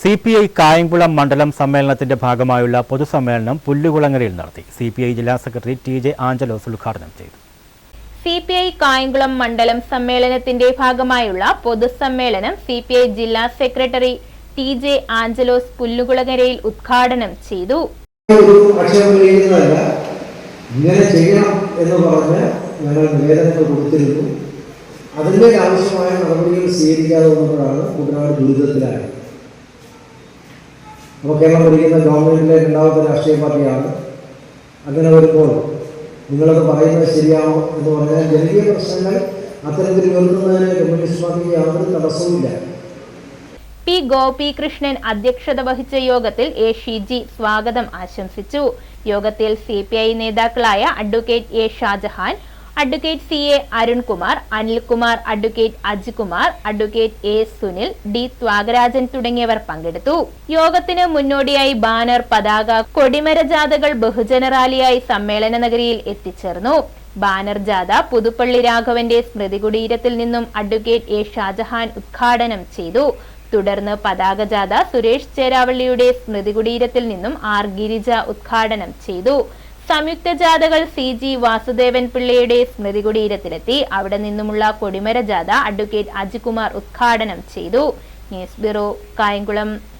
C P I Kayamkulam മണ്ഡലം സമ്മേളനത്തിന്റെ ഭാഗമായുള്ള പൊതുസമ്മേളനം പുല്ലുകുളങ്ങരയിൽ നടത്തി. സി പി ഐ ജില്ലാ സെക്രട്ടറി ടി ജെ ആഞ്ചലോസ് ഉദ്ഘാടനം ചെയ്തു. സി പി ഐ കായംകുളം മണ്ഡലം സമ്മേളനത്തിന്റെ ഭാഗമായുള്ള പൊതുസമ്മേളനം സി പി ഐ ജില്ലാ സെക്രട്ടറി ടി ജെ ആഞ്ചലോസ് പുല്ലുകുളങ്ങരയിൽ ഉദ്ഘാടനം ചെയ്തു. ഇങ്ങനെ ചെയ്യണം എന്ന് പറഞ്ഞ് ഞങ്ങൾ നിവേദനങ്ങൾ കൊടുത്തിരുന്നു. അതിന്റെ ആവശ്യമായ നടപടികൾ സ്വീകരിക്കാതെ വന്നപ്പോഴാണ് കുട്ടനാട് ദുരിതത്തിലായത്. അപ്പോൾ കേരളം ഭരിക്കുന്ന ഗവൺമെന്റിലെ രണ്ടാമത്തെ രാഷ്ട്രീയ പാർട്ടിയാണ്. അങ്ങനെ വരുമ്പോൾ നിങ്ങളത് പറയുന്നത് ശരിയാണോ എന്ന് പറഞ്ഞാൽ ജനകീയ പ്രശ്നങ്ങൾ അത്തരത്തിൽ ഉയർത്തുന്നതിന് കമ്മ്യൂണിസ്റ്റ് പാർട്ടിക്ക് യാതൊരു തടസ്സവുമില്ല പി ഗോപികൃഷ്ണൻ അധ്യക്ഷത വഹിച്ച യോഗത്തിൽ എ ഷിജി സ്വാഗതം ആശംസിച്ചു. യോഗത്തിൽ സി നേതാക്കളായ advocate A Shajahan advocate C A Arunkumar Anilkumar advocate Ajikumar advocate A Sunil D Thiagarajan തുടങ്ങിയവർ പങ്കെടുത്തു. യോഗത്തിന് മുന്നോടിയായി ബാനർ പതാക കൊടിമര ജാഥകൾ ബഹുജന റാലിയായി സമ്മേളന നഗരിയിൽ എത്തിച്ചേർന്നു. ബാനർ ജാഥ പുതുപ്പള്ളി രാഘവന്റെ സ്മൃതി കുടീരത്തിൽ നിന്നും അഡ്വക്കേറ്റ് എ ഷാജഹാൻ ഉദ്ഘാടനം ചെയ്തു. തുടർന്ന് പതാക ജാഥ സുരേഷ് ചേരാവള്ളിയുടെ സ്മൃതി കുടീരത്തിൽ നിന്നും ആർ ഗിരിജ ഉദ്ഘാടനം ചെയ്തു. സംയുക്ത ജാഥകൾ സി ജി വാസുദേവൻ പിള്ളയുടെ സ്മൃതി കുടീരത്തിലെത്തി അവിടെ നിന്നുമുള്ള കൊടിമര ജാഥ അഡ്വക്കേറ്റ് അജികുമാർ ഉദ്ഘാടനം ചെയ്തു. News bureau Kayamkulam.